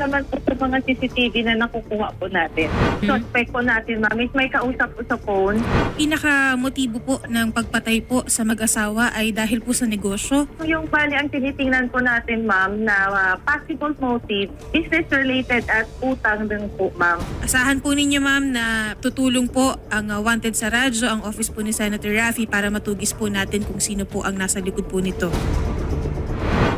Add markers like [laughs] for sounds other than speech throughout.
naman po sa mga CCTV na nakukuha po natin. Suspect po natin, ma'am, is may kausap po sa phone. Pinaka-motibo po ng pagpatay po sa mag-asawa ay dahil po sa negosyo. Yung bali ang tinitingnan po natin, ma'am, na ah, possible motive, business-related at utang din po, ma'am. Asahan po ninyo ma'am na tutulong po ang uh, wanted sa radyo, ang office po ni Senator Raffy para matugis po natin kung sino po ang nasa likod po nito.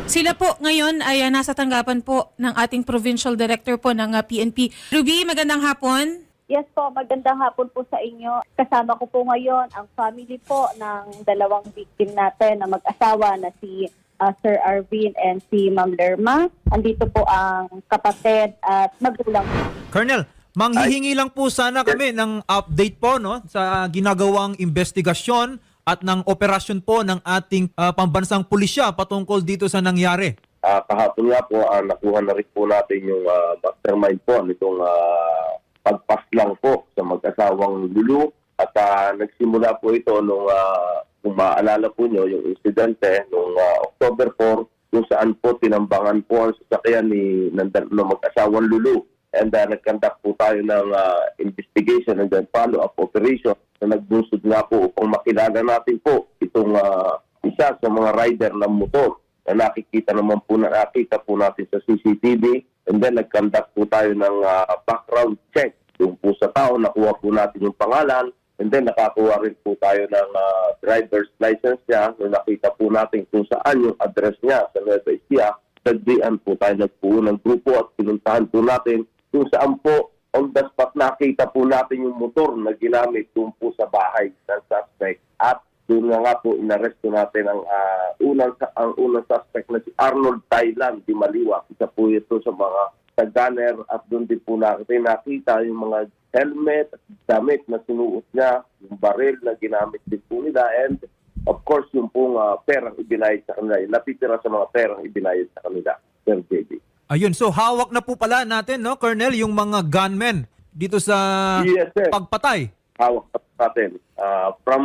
Sila po ngayon ay uh, nasa tanggapan po ng ating provincial director po ng uh, PNP. Ruby, magandang hapon. Yes po, magandang hapon po sa inyo. Kasama ko po ngayon ang family po ng dalawang victim natin na mag-asawa na si uh, Sir Arvin and si Ma'am Lerma. Andito po ang kapatid at magulang. Colonel, manghihingi lang po sana kami ng update po no sa ginagawang investigasyon at ng operasyon po ng ating ah, pambansang pulisya patungkol dito sa nangyari. Ah, kahapon nga po, ah, nakuha na rin po natin yung ah, mastermind po nitong ah, pagpaslang po sa mag-asawang Lulu. At ah, nagsimula po ito nung, ah, kung maalala po nyo, yung insidente nung ah, October 4, kung saan po tinambangan po ang sasakyan ni ng, ng mag-asawang Lulu. And uh, nag-conduct po tayo ng ah, investigation and then follow-up operation na nagbunsod nga po upang makilala natin po itong ah, isa sa mga rider ng motor na nakikita naman po na nakita po natin sa CCTV and then nag-conduct po tayo ng ah, background check yung po sa tao, nakuha po natin yung pangalan. And then nakakuha rin po tayo ng ah, driver's license niya. Na nakita po natin kung saan yung address niya sa Nueva Ecija. Tagdian po tayo nagpuo ng grupo at pinuntahan po natin kung saan po on the spot nakita po natin yung motor na ginamit doon po sa bahay ng suspect at doon nga nga po inaresto natin ang ah, unang ang unang suspect na si Arnold Thailand di Maliwa. Isa po ito sa mga taga-gunner at doon din po natin nakita yung mga helmet at damit na sinuot niya, yung baril na ginamit din po nila and of course yung pong ah, perang ibinayad sa kanila, yung natitira sa mga perang ibinayad sa kanila. Sir JB. Ayun, so hawak na po pala natin no, Colonel, yung mga gunmen dito sa Yes, sir. pagpatay. hawak pa natin. Ah, from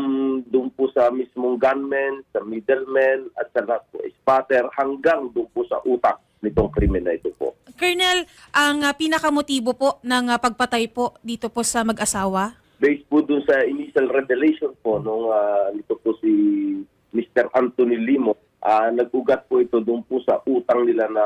doon po sa mismong gunman, sa middleman, at sa lahat po, spotter, hanggang doon po sa utak nitong krimen na ito po. Colonel, ang uh, pinaka-motibo po ng uh, pagpatay po dito po sa mag-asawa? Based po doon sa initial revelation po nung ah, nito po si Mr. Anthony Limo, ah, nag-ugat po ito doon po sa utang nila na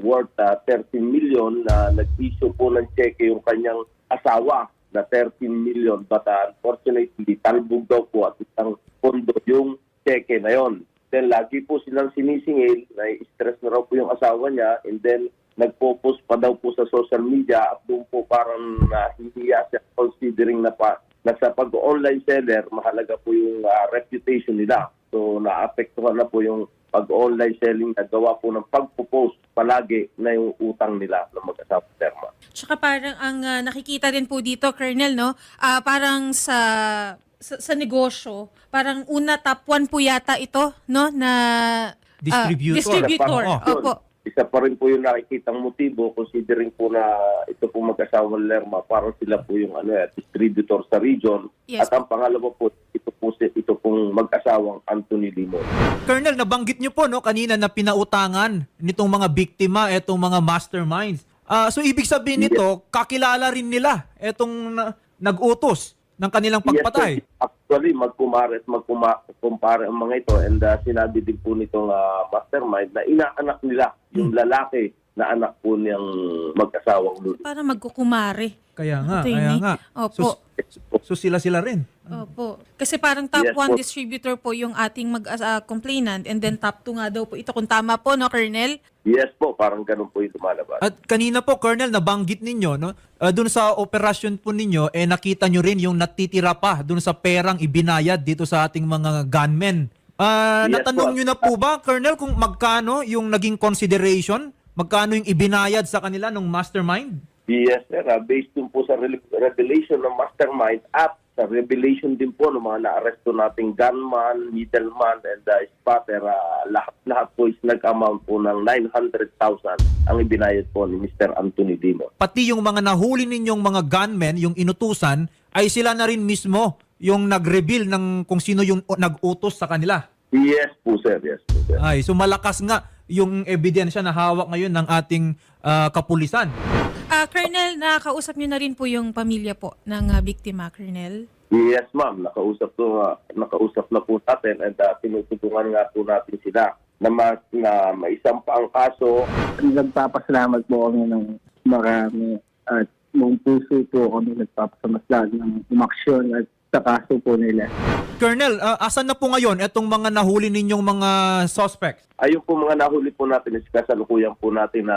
worth ah, 13 million na nag-issue po ng cheque yung kanyang asawa na 13 million but ah, unfortunately talbog daw po at isang pondo yung cheque na yon. Then lagi po silang sinisingil, na stress na raw po yung asawa niya and then nagpo-post pa daw po sa social media at doon po parang nahihiya siya considering na pa na sa pag-online seller, mahalaga po yung ah, reputation nila. So naapektuhan na po yung pag-online selling na gawa po ng pagpo-post palagi na yung utang nila ng mag-asawa terma. Tsaka parang ang ah, nakikita rin po dito, Colonel, no? Ah, parang sa, sa sa negosyo, parang una top 1 po yata ito, no, na ah, Distributor. distributor. Oh. Opo. Isa pa rin po yung nakikitang motibo considering po na ito po mag-asawang Lerma parang sila po yung ano eh, distributor sa region. Yes At ang pangalawa po, ito po si, ito pong mag-asawang Anthony Limon. Colonel, nabanggit niyo po no kanina na pinautangan nitong mga biktima etong mga masterminds. Ah, so ibig sabihin nito, kakilala rin nila etong na- nag-utos ng kanilang pagpatay. Yes, sir. Actually, magkumare at magkumpare ang mga ito and uh, sinabi din po nitong uh, mastermind na inaanak nila yung Hmm. lalaki na anak po niyang mag-asawang lulu. Para magkukumare. Kaya nga, Attorney. kaya nga. Opo. So, so sila-sila rin. Opo. Kasi parang top Yes 1 po. distributor po yung ating mag-complainant and then top 2 nga daw po ito. Kung tama po, no, Colonel? Yes po, parang ganun po yung lumalabas. At kanina po, Colonel, nabanggit ninyo, no? Uh, doon sa operasyon po ninyo, eh nakita nyo rin yung natitira pa doon sa perang ibinayad dito sa ating mga gunmen. Ah, Yes natanong po. nyo na po ba, Colonel, kung magkano yung naging consideration? Magkano yung ibinayad sa kanila ng mastermind? Yes, sir. Uh, based po sa re- revelation ng mastermind at sa revelation din po ng mga naaresto nating gunman, middleman, and uh, spotter, uh, lahat-lahat po is nag-amount po ng 900,000 ang ibinayad po ni Mr. Anthony Dimo. Pati yung mga nahuli ninyong mga gunmen, yung inutusan, ay sila na rin mismo yung nag-reveal ng kung sino yung nag-utos sa kanila. Yes po, sir. Yes po, sir. Ay, so malakas nga yung ebidensya na hawak ngayon ng ating ah, kapulisan. Ah, Colonel, nakausap niyo na rin po yung pamilya po ng ah, biktima, Colonel. Yes, ma'am. Nakausap to, ah, nakausap na po natin and uh, tinutulungan nga po natin sila na, ma- na maisampa ang kaso. nagpapasalamat po kami ng marami at buong puso po kami nagpapasalamat ng umaksyon at sa kaso po nila. Colonel, ah, asan na po ngayon itong mga nahuli ninyong mga suspects? Ayun po mga nahuli po natin is kasalukuyan po natin na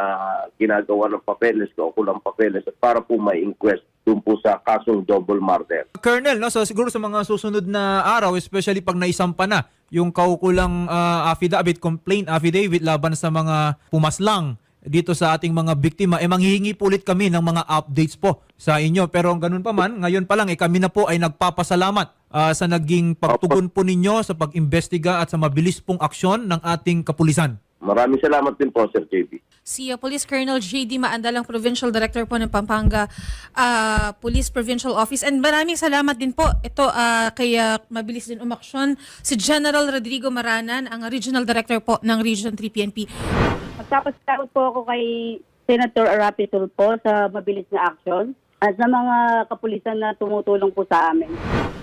ginagawa ng papeles, kaukulang papeles at para po may inquest dun po sa kasong double murder. Colonel, no, so siguro sa mga susunod na araw, especially pag naisampa na yung kaukulang ah, affidavit, complaint affidavit laban sa mga pumaslang dito sa ating mga biktima, eh manghihingi po ulit kami ng mga updates po sa inyo. Pero ganun pa man, ngayon pa lang, eh kami na po ay nagpapasalamat ah, sa naging pagtugon po ninyo sa pag-imbestiga at sa mabilis pong aksyon ng ating kapulisan. Maraming salamat din po, Sir JB. Si uh, Police Colonel J.D. Maandalang Provincial Director po ng Pampanga ah, Police Provincial Office. And maraming salamat din po ito ah, kay ah, mabilis din umaksyon si General Rodrigo Maranan, ang Regional Director po ng Region 3 PNP. Magpapasalamat po ako kay Senator Arapi Tulpo sa mabilis na action at sa mga kapulisan na tumutulong po sa amin.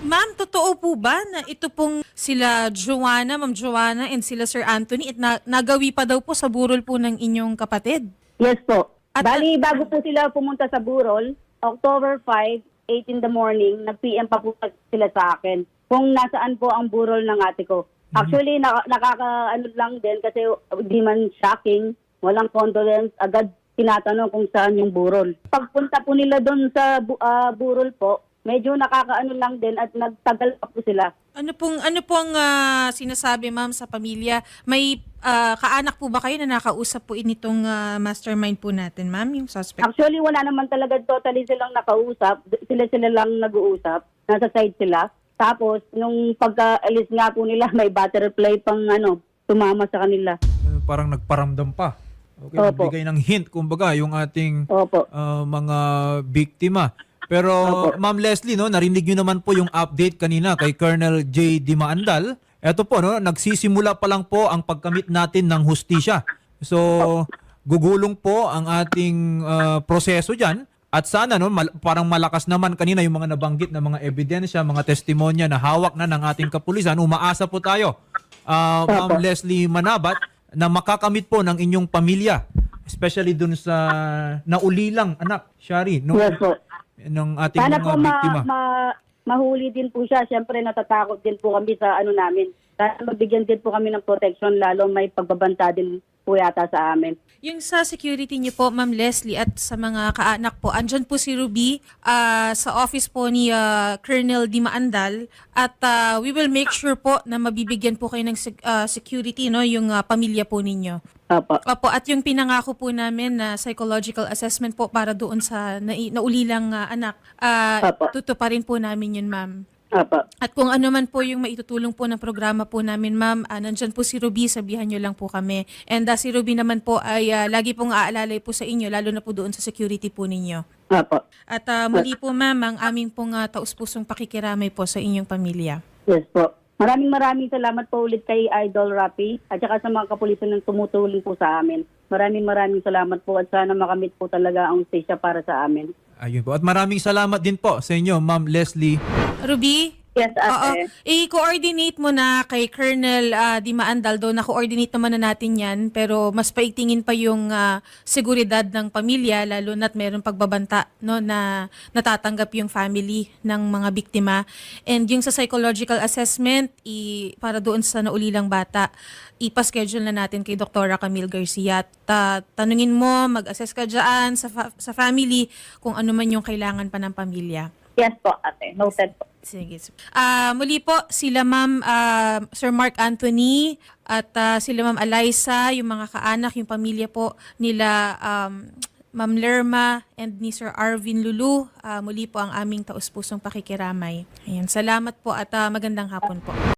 Ma'am, totoo po ba na ito pong sila Joanna, Ma'am Joanna, and sila Sir Anthony, at na- nagawi pa daw po sa burol po ng inyong kapatid? Yes po. At- Bali, bago po sila pumunta sa Burol, October 5, 8 in the morning, nag-PM pa po sila sa akin kung nasaan po ang burol ng ate ko. Actually, na, nakaka-ano lang din kasi di man shocking, walang condolence, agad tinatanong kung saan yung burol. Pagpunta po nila doon sa bu- ah, burol po, medyo nakakaano lang din at nagtagal pa po sila. Ano pong ano pong ah, sinasabi ma'am sa pamilya? May ah, kaanak po ba kayo na nakausap po initong ah, mastermind po natin, ma'am, yung suspect? Actually, wala naman talaga totally silang nakausap. Sila-sila lang nag-uusap. Nasa side sila. Tapos, nung pagka-alis nga po nila, [laughs] may butterfly pang ano, tumama sa kanila. Eh, Parang nagparamdam pa. Okay, Opo. nagbigay ng hint, kumbaga, yung ating Opo. uh, mga biktima. Pero. Ma'am Leslie, no, narinig niyo naman po yung update kanina kay Colonel J. Dimaandal. Ito po, no, nagsisimula pa lang po ang pagkamit natin ng hustisya. So, gugulong po ang ating uh, proseso diyan. At sana no, mal- parang malakas naman kanina yung mga nabanggit na mga ebidensya, mga testimonya na hawak na ng ating kapulisan. Umaasa po tayo, uh, Ma'am. Leslie Manabat, na makakamit po ng inyong pamilya. Especially dun sa naulilang anak, Shari, no? Yes po. ng ating Sana mga po ma, biktima. ma- mahuli din po siya. Siyempre, natatakot din po kami sa ano namin. Sana mabigyan din po kami ng protection, lalo may pagbabanta din po yata sa amin. Yung sa security niyo po, Ma'am Leslie, at sa mga kaanak po, andyan po si Ruby ah, sa office po ni ah, Colonel Dimaandal at ah, we will make sure po na mabibigyan po kayo ng ah, security, no, yung ah, pamilya po ninyo. Opo. Opo, at yung pinangako po namin na psychological assessment po para doon sa nai- naulilang ah, anak, uh, Opo. tutuparin po namin yun, ma'am. Opo. At kung ano man po yung maitutulong po ng programa po namin, ma'am, ah, nandyan po si Ruby, sabihan nyo lang po kami. And ah, si Ruby naman po ay ah, lagi pong aalalay po sa inyo, lalo na po doon sa security po ninyo. Opo. At ah, muli po, ma'am, ang aming pong ah, taus-pusong pakikiramay po sa inyong pamilya. Yes po. Maraming maraming salamat po ulit kay Idol Rapi at saka sa mga kapulisan ng tumutulong po sa amin. Maraming maraming salamat po at sana makamit po talaga ang station para sa amin. Ayun po. At maraming salamat din po sa inyo, Ma'am Leslie. Ruby, Yes, Oo. ate. I-coordinate mo na kay Colonel ah, Di Maandal do na-coordinate naman na natin yan pero mas paigtingin pa yung ah, seguridad ng pamilya lalo na't meron pagbabanta no na natatanggap yung family ng mga biktima and yung sa psychological assessment i para doon sa naulilang bata ipa-schedule na natin kay Dr. Camille Garcia at ah, tanungin mo mag-assess ka dyan sa fa- sa family kung ano man yung kailangan pa ng pamilya. Yes po, ate. Noted po. Sige. Ah, muli po sila Ma'am ah, Sir Mark Anthony at ah, sila Ma'am Eliza, yung mga kaanak, yung pamilya po nila um, Ma'am Lerma and ni Sir Arvin Lulu. Ah, muli po ang aming taus-pusong pakikiramay. Ayan, salamat po at ah, magandang hapon po.